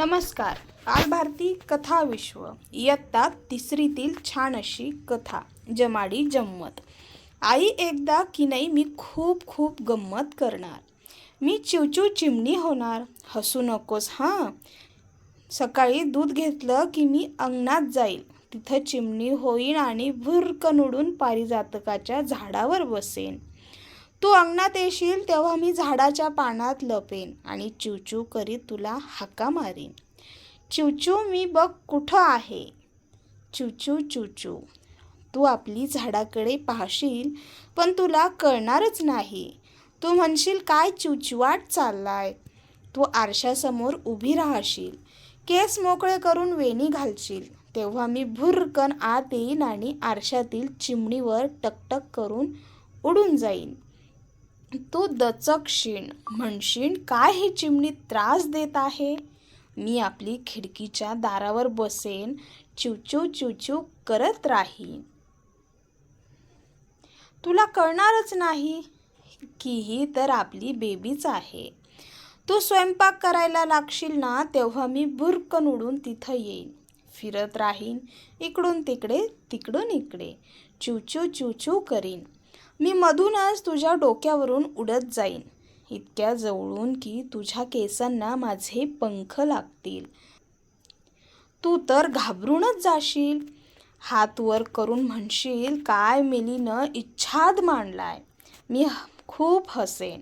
नमस्कार. कालभारती कथा विश्व. इयत्ता तिसरीतील छान अशी कथा जमाडी जम्मत. आई एकदा की नाही मी खूप खूप गंमत करणार. मी चिवचिव चिमणी होणार. हसू नकोस हां. सकाळी दूध घेतलं की मी अंगणात जाईल. तिथं चिमणी होईन आणि भुरकन उडून पारिजातकाच्या झाडावर बसेन. तू अंगणात येशील तेव्हा मी झाडाच्या पानात लपेन आणि चिवचू करीत तुला हाका मारीन. चिवचू मी बघ कुठं आहे. चिवचिव चुचू तू आपली झाडाकडे पाहशील पण तुला कळणारच नाही. तू म्हणशील काय चिवचिवाट चाललाय. तू आरशासमोर उभी राहशील. केस मोकळे करून वेणी घालशील. तेव्हा मी भुरकन आत येईन आणि आरशातील चिमणीवर टकटक करून उडून जाईन. तू दचकशीण म्हणशीन काय ही चिमणी त्रास देत आहे? मी आपली खिडकीच्या दारावर बसेन चिवचिव चिवचिव करत राहीन. तुला कळणारच नाही की ही तर आपली बेबीच आहे. तू स्वयंपाक करायला लागशील ना तेव्हा मी भुरकन उडून तिथं येईन. फिरत राहीन इकडून तिकडे तिकडून इकडे. चिवचिव चिवचिव करीन. मी मधूनच तुझ्या डोक्यावरून उडत जाईन. इतक्या जवळून की तुझ्या केसांना माझे पंख लागतील. तू तर घाबरूनच जाशील. हात वर करून म्हणशील काय मिलीनं इच्छाद मांडलाय. मी ह- खूप हसेन.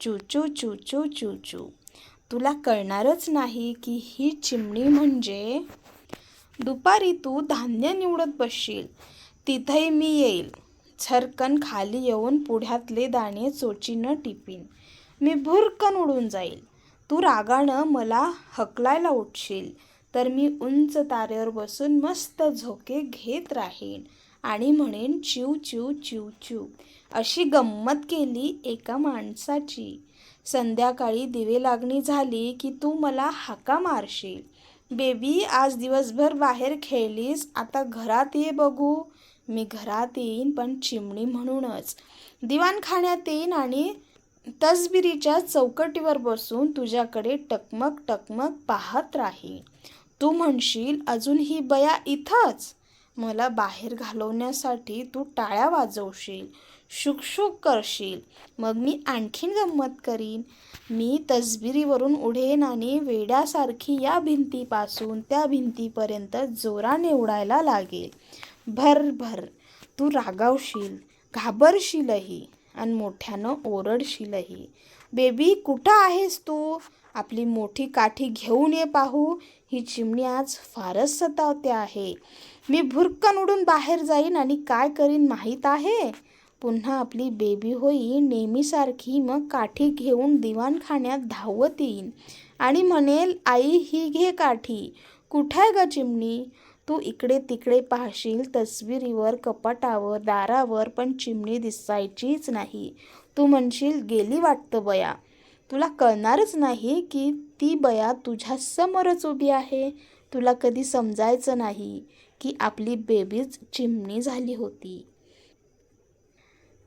चूचू चूचू चूचू. तुला कळणारच नाही की ही चिमणी म्हणजे दुपारी तू धान्य निवडत बसशील. तिथंही मी येईल. झरकन खाली येऊन पुढ्यातले दाणे चोचीनं टिपीन. मी भुरकन उडून जाईल. तू रागानं मला हकलायला उठशील. तर मी उंच तारेवर बसून मस्त झोके घेत राहीन. आणि म्हणेन चिव चिव चिव चिव. अशी गंमत केली एका माणसाची. संध्याकाळी दिवे लागणी झाली की तू मला हाका मारशील. बेबी आज दिवसभर बाहेर खेळलीस. आता घरात ये बघू. मी घरात येईन पण चिमणी म्हणूनच. दिवाणखाण्यात येईन आणि तसबिरीच्या चौकटीवर बसून तुझ्याकडे टकमक टकमक पाहत राहीन. तू म्हणशील अजून ही बया इथंच? मला बाहेर घालवण्यासाठी तू टाळ्या वाजवशील शुकशुक करशील. मग मी आणखीन गंमत करीन. मी तसबिरीवरून उडेन आणि वेड्यासारखी या भिंतीपासून त्या भिंतीपर्यंत जोराने उडायला लागेल. भर भर. तू रागावशील घाबरशीलही आणि मोठ्यानं ओरडशीलही. बेबी कुठं आहेस तू? आपली मोठी काठी घेऊन ये पाहू. ही चिमणी आज फारच सतावते आहे. मी भुरकन उडून बाहेर जाईन आणि काय करीन माहीत आहे? पुन्हा आपली बेबी होई नेहमीसारखी मग काठी घेऊन दिवाणखान्यात धावत येईन आणि म्हणेल आई ही घे काठी. कुठं आहे ग चिमणी? तू इकडे तिकडे पाहशील तस्वीरीवर कपाटावर दारावर पण चिमणी दिसायचीच नाही. तू म्हणशील गेली वाटतं बया. तुला कळणारच नाही की ती बया तुझ्या समोरच उभी आहे. तुला कधी समजायचं नाही की आपली बेबीच चिमणी झाली होती.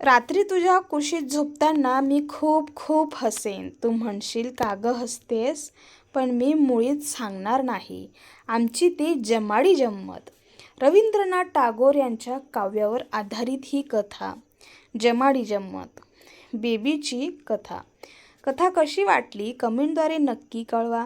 रात्री तुझ्या कुशीत झोपताना मी खूप खूप हसेन. तू म्हणशील का गं हसतेस पण मी मुळीच सांगणार नाही. आमची ती जमाडी जम्मत. रवींद्रनाथ टागोर यांच्या काव्यावर आधारित ही कथा जमाडी जम्मत. बेबीची कथा. कथा कशी वाटली? कमेंटद्वारे नक्की कळवा.